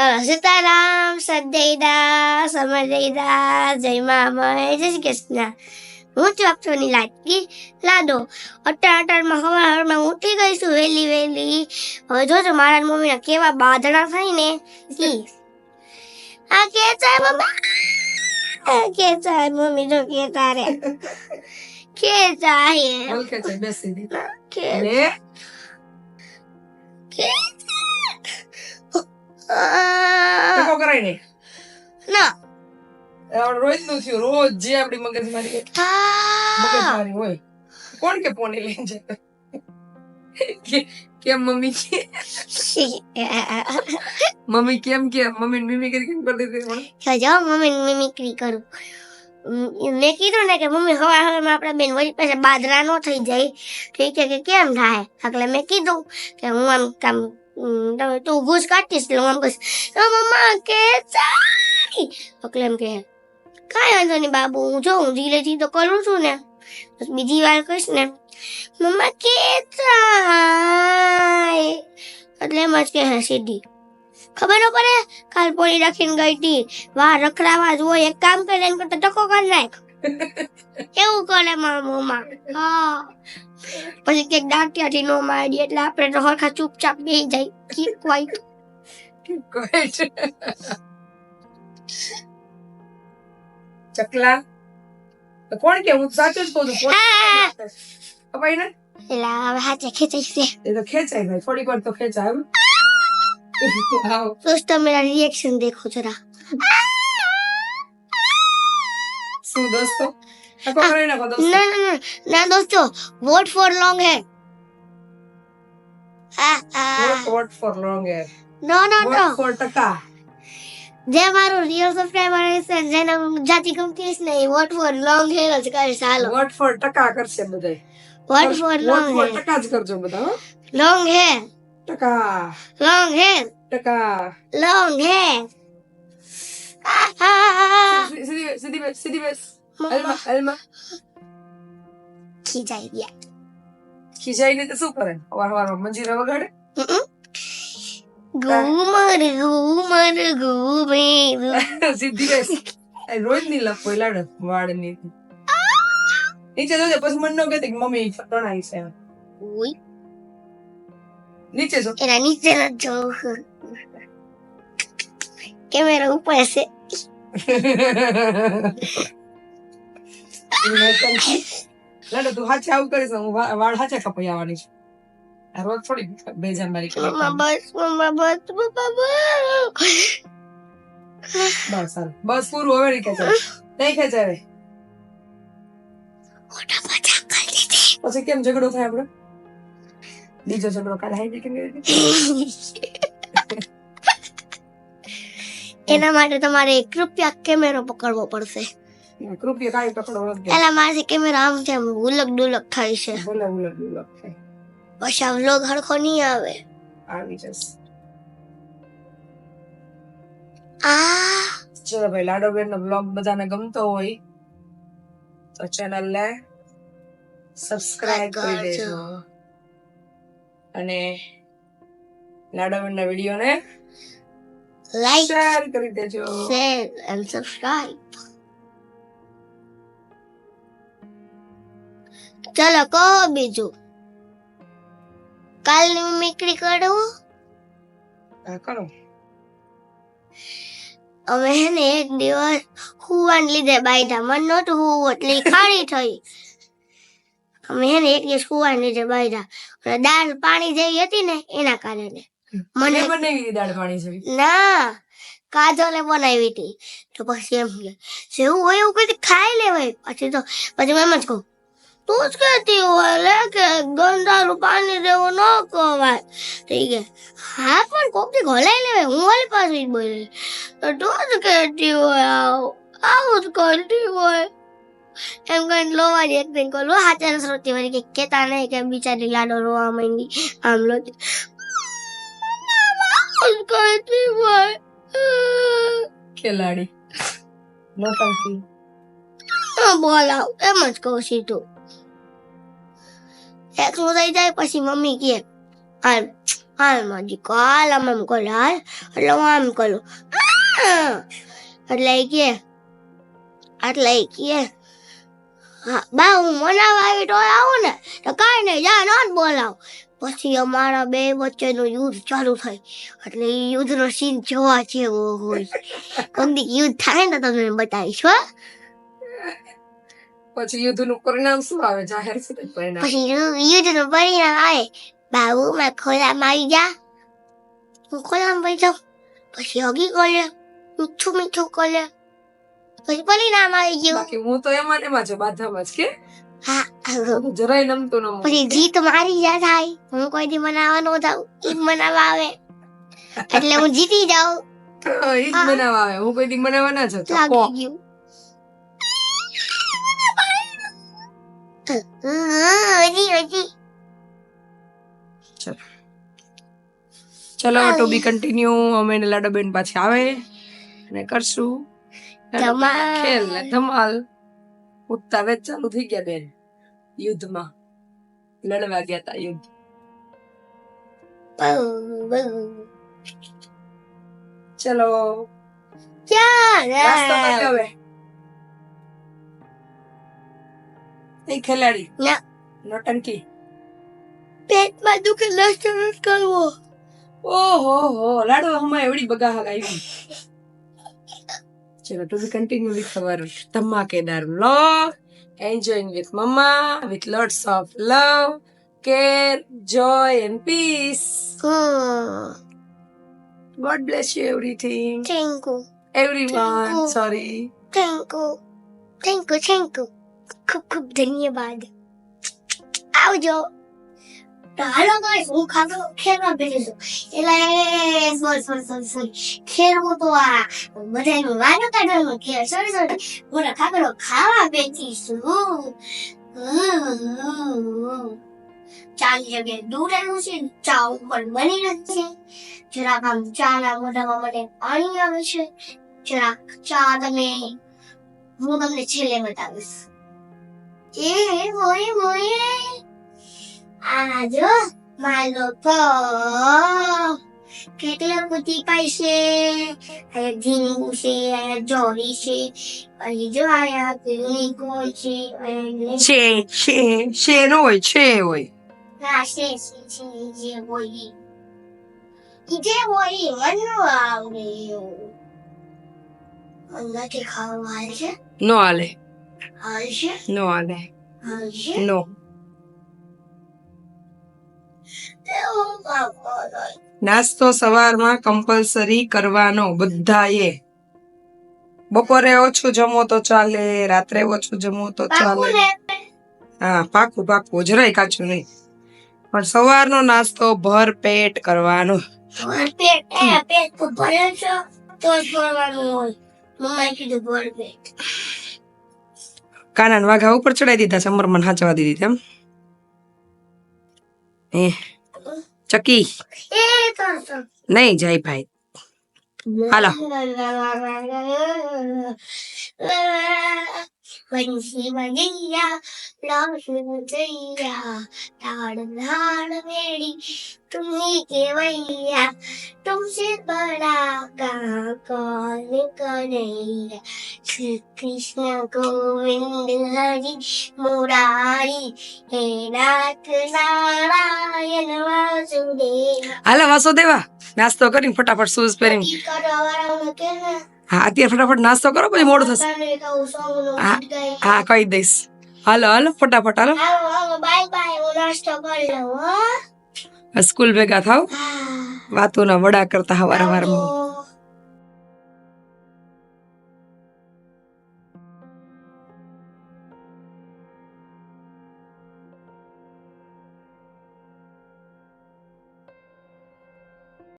સીતારામ સદૈદા સમજૈદા જય મામય જય શ્રી કૃષ્ણ. હું છું અક્ષરની લાટકી લાદો અટાર અટારમાં હવા હવામાં ઉઠી ગઈ છું વહેલી વહેલી. હવે જોજો મારા મમ્મીના કેવા બાધડા થાય ને. આ કે છે મમ્મી. આ કે છે મમ્મી જો કે તારે કે છે બેસી દી. કે કે ટકો કરાય નહીં. ના. આપણે રોજનું થયું રોજ જે આપડી મગજ મારી મગજ હા મારી હોય. કોણ કે પોની લઈને જાય? કેમ મમ્મી કે? મમ્મી કેમ કે? મમ્મી મિમી કરી કેમ કરી દીધી પણ જાઓ મમ્મી મિમિક્રી કરું. મેં કીધું ને કે મમ્મી હવા હવારમાં આપણા બેન વળી પાસે બાદરા નો થઈ જાય. ઠીક છે કે કેમ થાય? એટલે મેં કીધું કે હું આમ કામ તું ઘૂસ કાઢીશ એટલે મમ્મી બસ કહીશ "તો મમ્મા, કે ચાય." એટલે એમ કે કાંઈ વાંધો નહીં બાબુ, હું જો હું ધીરેથી તો કરું છું ને. બસ બીજી વાર કહીશ ને, મમ્મા, કે એટલે એમ જ કે હા, સીધી. ખબર પડે? કાલ પોળી રાખીને ગઈ હતી. વાહ રખડાવા જ હોય, એક કામ કરે એમ કરતા ટકો કરી નાખ. એવું કરે મારા મોમાં. હા. પછી કંઈક દાંતિયાથી નો મારી એટલે આપણે તો હરખા ચૂપચાપ બેસી જાય. કીપ કેમ કહે ચકલા. કોણ કે? હું સાચું જ કહું છું. અપાઈ ને? એટલે હવે હાથે ખેંચાઈ છે એ તો ખેંચાય ભાઈ. થોડી વાર તો ખેંચાય. આવ. દોસ્તો મેરા રિએક્શન દેખો જરા. શું દોસ્તો ટકો કરી નાખો દોસ્તો ના ના ના દોસ્તો vote for long hair vote for long hair no no no for ટકા જે મારું રિયલ સબસ્ક્રાઇબર હશે જેને જાતિ ગમતી હશે ને એ વોટ ફોર લોંગ હેર જ કરીશ હાલો વોટ ફોર ટકા કરશે બધાય વોટ ફોર લોંગ હેર ટકા જ કરજો બધા લોંગ હેર ટકા લોંગ હેર ટકા લોંગ હેર બેસ, સીધી બેસ સીધી બેસ મમ્મા અલ્મા અલ્મા ખીજાઈ ગયા ખીજાઈને તો શું કરે વાર વારમાં મંજીરા વગાડે ઘુમર ઘુમર ઘુમેર સીધી બેસ રોજની લપ લાડો વાળની નીચે જોજે પછી મન ન કહેતી કે મમ્મી તણાઈ છે. ઓય નીચે જો એના નીચે ન જોઉં કેમેરા ઉપર છે લાડો તું હાચે આવું કરીશ હું વાળ હાચે કપાઈ આવવાની છું. આ રોજ થોડી બેજાન મારી બસ બસ બસ. બસ પૂરું હવે નહીં ખેંચાય. નહીં દીધી પછી કેમ ઝઘડો થાય આપડે બીજો ઝઘડો કાલે હાઈ કે? નહીં એના માટે તમારે એક રૂપિયા કેમેરો પકડવો પડશે. કૃપયા કાંઈ પકડવો એલા મારાથી કેમેરા આમ છે ઉલક ડુલક થાય છે. ઉલક ઉલક ડુલક થાય. પછી આ વ્લોગ હરખો નહીં આવે. આવી જશે. આ ચલો ભાઈ લાડોબેન નો બ્લોગ બધાને ગમતો હોય તો ચેનલ ને સબસ્ક્રાઇબ કરી દેજો. અને લાડોબેન ના વીડિયો ને લાઈક શેર કરી દેજો. શેર એન્ડ સબસ્ક્રાઇબ ચલો કહો બીજું. કાલની મિમિક્રી કરું કરો. અમે હે ને એક દિવસ હુવાન લીધે બાયધા મન નહોતું હુવું એટલે ખાડી થઈ. અમે હે ને એક દિવસ હુવાન લીધે બાયધા દાળ પાણી જેવી હતી ને એના કારણે. મને બનાવી દીધી દાળ પાણી જેવી. ના કાજલે બનાવી હતી. તો પછી એમ કે જેવું હોય એવું કઈ ખાઈ લેવાય. પછી તો પછી મેં એમ જ કહું તું જ કહેતી હોય લે કે ગંદાનું પાણી દેવું ન કહેવાય. ઠીક છે હા પણ કોકથી ઘોલાઈ લેવાય? હું વાલી પાછી જ બોલી તો તું જ કહેતી હોય આવું આવું જ કરતી હોય. એમ કહીને લોવાજી એક દિન કોલ હાચાર શ્રોતી વળી કે કેતા નહીં કે બિચારી લાડો રોવા માંડી આમ લોતી જ કરતી હોય ખેલાડી. નોટંકી બોલ આવ. એમ જ કહું સીધું. એકલું થઈ જાય પછી મમ્મી કહે હાલ હાલ માજી હાલ આમ આમ કરે હાલ. એટલે હું આમ કરું. એટલે એ કે એટલે એ કે હા બા હું મનાવા આવી તો આવું ને. તો કાંઈ નહીં જા ન બોલાવ. પછી અમારા બે વચ્ચેનું યુદ્ધ ચાલુ થાય. એટલે એ યુદ્ધનો સીન જોવા જેવો હોય. કંદી યુદ્ધ થાય ને તમને બતાવીશ હો પછી યુદ્ધનું પરિણામ શું આવે? જાહેર પરિણામ? પછી યુદ્ધનું પરિણામ આવે. બાબુ મેં ખોલામાં આવી જા. હું ખોલામાં પડી જાઉં. પછી હગી કોલે મીઠું મીઠું કોલે પછી પરિણામ આવી ગયું. બાકી હું તો એમાં એમાં જ બાધામાં જ કે? હું. જરાય નમતું ન પછી જીત મારી જા થાય. હું કોઈ દી મનાવવાનો જાઉં ઈ મનાવા આવે એટલે હું જીતી જાઉં. ઈ જ બનાવવા આવે હું કોઈ દી મનાવા ના જતો. લાગી ગયું. ચલો. ટુ બી કન્ટિન્યુ અમે ને લાડાબેન પાછી આવે અને કરશું. ધમાલ. ખેલ ને ધમાલ. ઉત્તા વેચ ચાલુ થઈ ગયા બેન. યુદ્ધમાં લડવા ગયા તા યુદ્ધ બહુ બહુ ચલો ચાલ નાસ્તો કરી હવે એ ખેલાડી ના નોટંકી પેટમાં દુખે નાસ્તો નથી કરવો ઓહો હો લાડુ હમણાં એવડી બગા આવી ચલો to be continue with our ધમાકેદાર vlog enjoying with mamma with lots of love care joy and peace God bless you everything thank you everyone sorry thank you thank you thank you ખૂબ ખૂબ ધન્યવાદ આવજો તો હાલો guys હું ખાતો ખેરવા બેઠી છું એટલે સોરી સોરી સોરી સોરી ખેરવું તો આ બધાનું વાનું કાઢવાનું ખેર સોરી સોરી હું ખાતો ખાવા બેઠી છું ચાલી જગ્યાએ દૂર આવ્યું છે ચા ઉપર બની રહી છે જરાક આમ ચાના મોઢામાં મને પાણી આવે છે જરાક ચા તમે હું તમને છેલ્લે બતાવીશ એ મોય મોય આ જો મારો પો કેટલા બધી પૈસે અહીંયા ઝીણું છે અહીંયા જોડી છે અહીં જો અહીંયા પીળી કોઈ છે અહીંયા છે છે છે નો હોય છે હોય ના છે છે છે જે હોય ઈ. ઈ જે હોય ઈ મને નો આવડે એવું. મને નથી ખાવા હાલ છે નો હાલે હાલ છે નો હાલે હાલ છે નો નાસ્તો સવારમાં કમ્પલસરી કરવાનો બધાએ. બપોરે ઓછું જમો તો ચાલે રાત્રે ઓછું જમો તો ચાલે. હા પાકું પાકું જરાય કાચું નહીં. પણ સવારનો નાસ્તો ભર પેટ કરવાનો. ભર પેટ? એ પેટ તો ભરે છે. તો જ ભરવાનું હોય. મમ્માએ કીધું ભર પેટ. કાના વાઘા ઉપર ચડાઈ દીધા સમર મને હાચવા દીધી તેમ એ. ચકી. નહીં જય ભાઈ હાલો. વંશી लौटैया ताड़ धाड़ मेरी तुम्ही के भैया तुमसे बड़ा का कौन कन्हैया श्री कृष्ण गोविंद हरि मुरारी हे नाथ नारायण वासुदेव हेलो वासुदेवा નાસ્તો કરીને ફટાફટ શૂઝ પહેરીને હા અત્યારે ફટાફટ નાસ્તો કરો પછી મોડું થશે હા કહી દઈશ હાલો હાલો ફટાફટ હાલો બાય બાય હું નાસ્તો કરી લઉં સ્કૂલ ભેગા થાવ. વાતોના વડા કરતા હવાર હવારમાં.